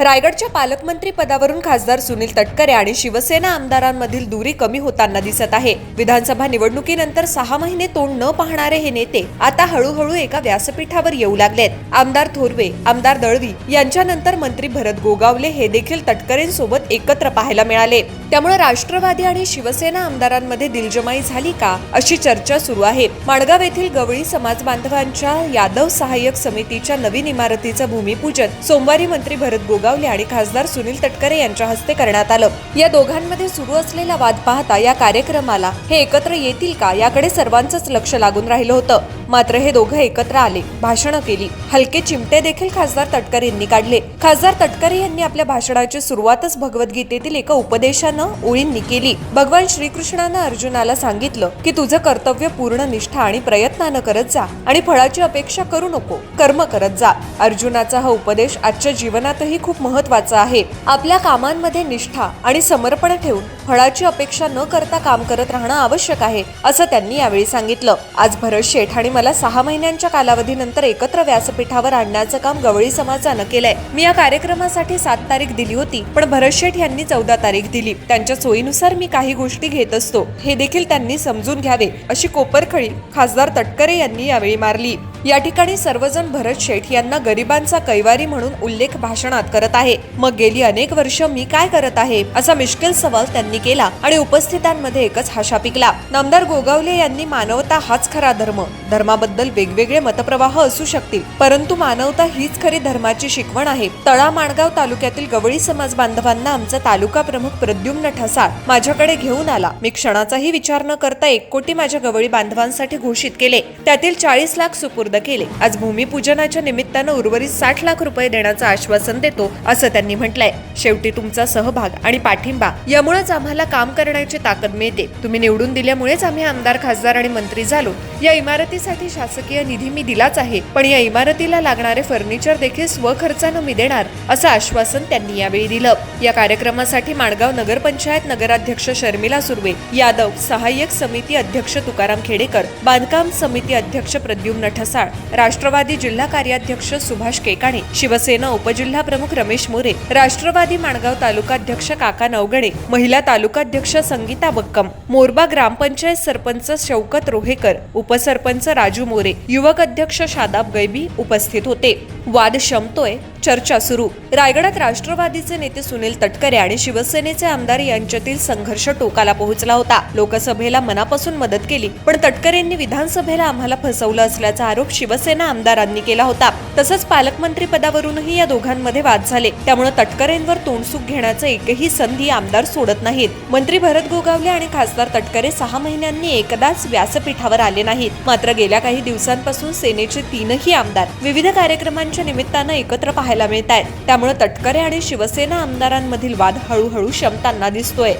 रायगडच्या पालकमंत्री पदावरून खासदार सुनील तटकरे आणि शिवसेना आमदारांमधील दुरी कमी होताना दिसत आहे. विधानसभा निवडणुकीनंतर सहा महिने तोंड न पाहणारे हे नेते आता हळूहळू एका व्यासपीठावर येऊ लागलेत. आमदार थोरवे आमदार दळवी यांच्यानंतर मंत्री भरत गोगावले हे देखील तटकरेंसोबत एकत्र पाहायला मिळाले. त्यामुळे राष्ट्रवादी आणि शिवसेना आमदारांमध्ये दिलजमाई झाली का अशी चर्चा सुरू आहे. माणगाव येथील गवळी समाज बांधवांच्या यादव सहाय्यक समितीच्या नवीन इमारतीचं भूमिपूजन सोमवारी मंत्री भरत गोगावले आणि खासदार सुनील तटकरे यांच्या हस्ते करण्यात आलं. या दोघांमध्ये सुरू असलेला वाद पाहता या कार्यक्रमाला हे एकत्र येतील का याकडे सर्वांचंच लक्ष लागून राहिलं होतं. मात्र हे दोघं एकत्र आले भाषणं केली. हलके चिमटे देखील खासदार तटकरे यांनी काढले. खासदार तटकरे यांनी आपल्या भाषणाची सुरुवातच भगवद्गीतेतील एका उपदेशाने ओळींनी केली. भगवान श्रीकृष्णानं अर्जुनाला सांगितलं की तुझं कर्तव्य पूर्ण निष्ठा आणि प्रयत्नानं करत जा आणि फळाची अपेक्षा करू नको. कर्म करत जा. अर्जुनाचा हा उपदेश आजच्या जीवनातही खूप महत्त्वाचा आहे. आपल्या कामांमध्ये निष्ठा आणि समर्पण ठेवून फळाची अपेक्षा न करता काम करत राहणं आवश्यक आहे असं त्यांनी यावेळी सांगितलं. आज भरत शेठ आणि मला सहा महिन्यांच्या कालावधीनंतर एकत्र व्यासपीठावर आणण्याचं काम गवळी समाजानं केलंय. मी या कार्यक्रमासाठी सात तारीख दिली होती पण भरत शेठ यांनी चौदा तारीख दिली. त्यांच्या सोयीनुसार मी काही गोष्टी घेत असतो. हे देखील त्यांनी समजून घ्यावे अशी कोपरखळी खासदार तटकरे यांनी यावेळी मारली. या ठिकाणी सर्वजण भरत शेठ यांना गरिबांचा कैवारी म्हणून उल्लेख भाषणात करत आहे. मग गेली अनेक वर्ष मी काय करत आहे? असा मिश्किल सवाल त्यांनी केला आणि उपस्थितांमध्ये एकच हाशा पिकला. नामदार गोगावले यांनी मानवता हाच खरा धर्म. धर्माबद्दल वेगवेगळे मतप्रवाह असू शकतील. परंतु मानवता हीच खरी धर्माची शिकवण आहे. तळा माणगाव तालुक्यातील गवळी समाज बांधवांना आमचा तालुका प्रमुख प्रद्युम्न ठसाळ माझ्याकडे घेऊन आला. मी क्षणाचाही विचार न करता एक कोटी माझ्या गवळी बांधवांसाठी घोषित केले. त्यातील चाळीस लाख सुपूर्द केले. आज भूमिपूजनाच्या निमित्तानं उर्वरित साठ लाख रुपये देण्याचं आश्वासन देतो असं त्यांनी म्हटलंय. शेवटी तुमचा सहभाग आणि पाठिंबा यामुळेच आम्हाला काम करण्याची ताकद मिळते. तुम्ही निवडून दिल्यामुळेच आम्ही आमदार खासदार आणि मंत्री झालो. या इमारतीसाठी शासकीय निधी मी दिलाच आहे पण या इमारतीला लागणारे फर्निचर देखील स्वखर्चानं मी देणार असं आश्वासन त्यांनी यावेळी दिलं. या कार्यक्रमासाठी माणगाव नगरपंचायत नगराध्यक्ष शर्मिला सुर्वे यादव सहाय्यक समिती अध्यक्ष तुकाराम खेडेकर बांधकाम समिती अध्यक्ष प्रद्युम्न ठसाळ राष्ट्रवादी जिल्हा कार्याध्यक्ष सुभाष केकाणे शिवसेना उपजिल्हा प्रमुख रमेश मोरे राष्ट्रवादी माणगाव तालुकाध्यक्ष काका नवगणे महिला तालुकाध्यक्ष संगीता बक्कम मोरबा ग्रामपंचायत सरपंच शौकत रोहेकर उपसरपंच राजू मोरे युवक अध्यक्ष शादाब गैबी उपस्थित होते. वाद शमतोय चर्चा सुरू. रायगडात राष्ट्रवादीचे नेते सुनील तटकरे आणि शिवसेनेचे आमदार यांच्यातील संघर्ष टोकाला पोहोचला होता. लोकसभेला मनापासून मदत केली पण तटकरेंनी विधानसभेला आम्हाला फसवलं असल्याचा आरोप शिवसेना आमदारांनी केला होता. तसंच पालकमंत्री पदावरूनही या दोघांमध्ये वाद झाले. त्यामुळे तटकरेंवर तोंडसुख घेण्याचं एकही संधी आमदार सोडत नाहीत. मंत्री भरत गोगावले आणि खासदार तटकरे सहा महिन्यांनी एकदाच व्यासपीठावर आले नाहीत. मात्र गेल्या काही दिवसांपासून सेनेचे तीनही आमदार विविध कार्यक्रमांच्या निमित्तानं एकत्र पाहायला मिळत आहेत त्यामुळे तटकरे आणि शिवसेना आमदारांमधील वाद हळूहळू शमताना दिसतोय.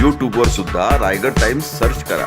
यूट्यूबवर सुद्धा रायगड टाइम्स सर्च करा.